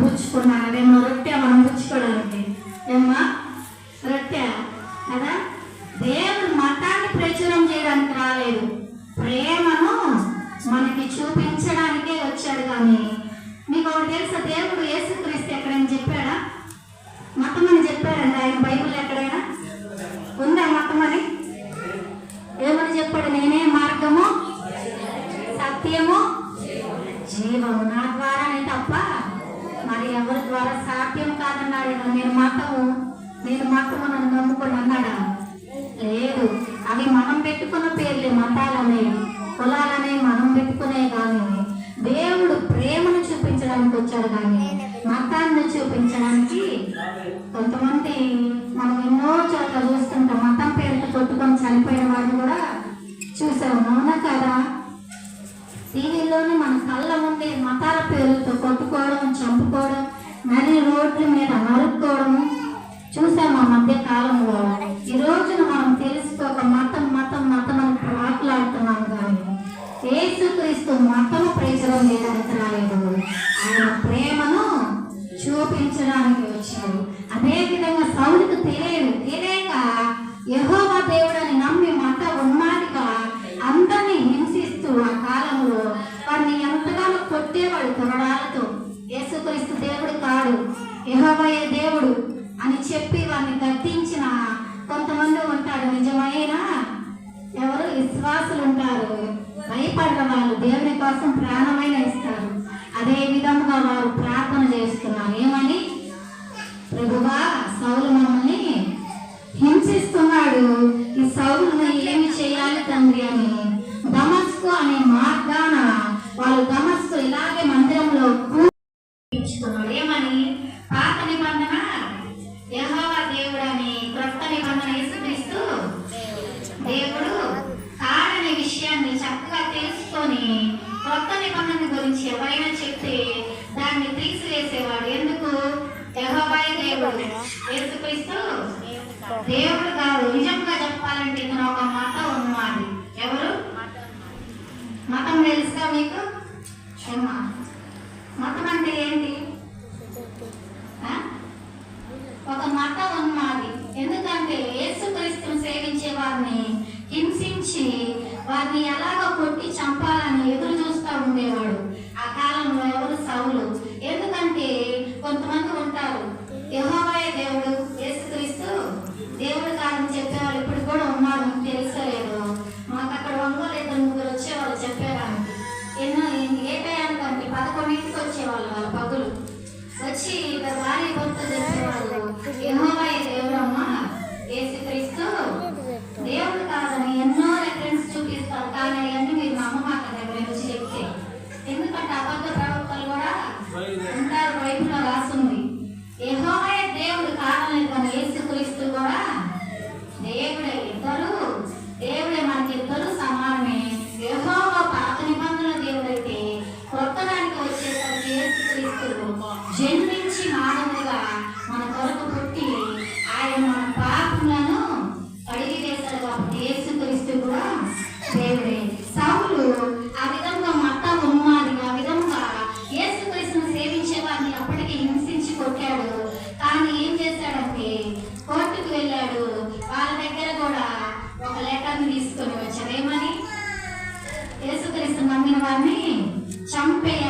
పుచ్చుకున్నాను అదేమో రొట్టె మనం పుచ్చుకోవడానికి ఏమ్మా? రొట్టె కదా? దేవుడు మతాన్ని ప్రచురం చేయడానికి రాలేదు. ప్రేమను మనకి చూపించడానికే వచ్చాడు కానీ మీకు ఒకటి తెలుసా దేవుడు యేసుక్రీస్తు ఎక్కడైనా చెప్పాడా మతం అని చెప్పాడండి ఆయన బైబిల్ ఎక్కడైనా ఉందా మతం అని ఏమని చెప్పాడు నేనే మార్గము సత్యము జీవము నా ద్వారానే తప్ప మరి ఎవరి ద్వారా సాధ్యం కాదన్నాడేమో నేను మతము నేను మతము నన్ను నమ్ముకొని అన్నాడా లేదు. అవి మనం పెట్టుకున్న పేర్లే మతాలనే కులాలనే మనం పెట్టుకునే కానీ దేవుడు ప్రేమను చూపించడానికి వచ్చాడు కానీ మతాన్ని చూపించడానికి కొంతమంది మనం ఎన్నో చోట్ల చూస్తుంటాం మతం పేరుతో కొట్టుకొని చనిపోయిన వాళ్ళు కూడా చూసాము. అవునా కదా? టీవీలోనే మన కళ్ళ ముందే మతాల పేరుతో కొట్టుకోవడం చంపుకోవడం మరి రోడ్ల మీద నరుక్కోవడము చూసాం ఆ మధ్య కాలంలో. ఈ రోజున మనం తెలుసుకోక మతం మతం మతం అని మాట్లాడుతున్నాం కానీ యేసుక్రీస్తు మతం ప్రచారం చేయడానికి రాలేదు. ఆయన ప్రేమను చూపించడానికి వచ్చాడు అదే విధంగా సౌలుకు తెలియదు తెలియక యెహోవా దేవుడని నమ్మి మత ఉన్మాదిగా అందరినీ హింసిస్తూ ఆ కాలంలో వారిని ఎంతగానో కొట్టేవాడు కొరడాలతో యేసుక్రీస్తు దేవుడు కాడు రాబోయే దేవుడు అని చెప్పి వారిని గద్దించిన కొంతమంది ఉంటారు. నిజమైన ఎవరు? విశ్వాసులు ఉంటారు భయపడ్డ వాళ్ళు. దేవుని కోసం ప్రాణమైన ఇస్తారు. అదే విధంగా వారు ప్రార్థన చేస్తున్నారు. ఏమని? ప్రభువా సౌలు మమ్మల్ని హింసిస్తున్నాడు. ఈ సౌలును ఏమి చేయాలి తండ్రి అని. దమస్కు అనే మార్గాన వాళ్ళు దమస్కు ఇలాగే మందిరంలో కూర్చున్నాడు పాత నిబంధన యెహోవా దేవుడని క్రొత్త నిబంధన యేసుక్రీస్తు. దేవుడు కాడనే విషయాన్ని చక్కగా తెలుసుకొని కొత్త నిబంధన గురించి ఎవరైనా చెప్తే దాన్ని తీసివేసేవాడు. ఎందుకు? యెహోవాయే దేవుడు. యేసుక్రీస్తు. దేవుడు కాదు నిజంగా చెప్పాలంటే ఇందులో ఒక మతం ఉన్నవాడు ఎవరు మతం తెలుసా మీకు క్షమ మతం అంటే ఏంటి ఆ? ఒక మతం ఉన్నది ఎందుకంటే యేసుక్రీస్తుని సేవించే వారిని హింసించి వారిని ఎలాగ కొట్టి చంపాలని ఎదురు చూస్తూ ఉండేవాడు. ఆ కాలంలో ఎవరు సౌలు? ఎందుకంటే కొంతమంది ఉంటారు. యహోవయ దేవుడు యేసుక్రీస్తు దేవుడు కాదని చెప్పేవాళ్ళు ఇప్పుడు కూడా ఉన్నారు మీకు తెలుసలేదు మాకు అక్కడ ఒంగోలు ఇద్దరు ముగ్గురు వచ్చేవాళ్ళు చెప్పేవాళ్ళు. ఎన్నో ఏ టైంకి అంటే పదకొండింటికి వచ్చేవాళ్ళు వాళ్ళ పగులు. వచ్చి ఇక్కడ భార్య భర్త చెప్పేవాళ్ళు యెహోవాయే దేవుడమ్మా యేసుక్రీస్తు దేవుడు కాదని ఎన్నో రెఫరెన్స్ చూపిస్తారు కానీ అవన్నీ మీరు నమ్మమాట దగ్గర వచ్చి చెప్తే ఎందుకంటే అబద్ధ ప్రవక్తలు కూడా ఉంటారు బైబిల్లో రాసింది యెహోవాయే దేవుడు యేసుక్రీస్తు కూడా దేవుడే ఇద్దరు దేవుడే మనకి ఇద్దరు సమానమే. యెహోవా పాత నిబంధన దేవుడైతే కొత్త దానికి వచ్చేసరికి యేసుక్రీస్తు జన్మించి కానీ ఏం చేశాడంటే కోర్టుకు వెళ్ళాడు. వాళ్ళ దగ్గర కూడా ఒక లెటర్ని తీసుకొని వచ్చాడు. ఏమని? యేసుక్రీస్తు నమ్మిన వారిని చంపేయాలి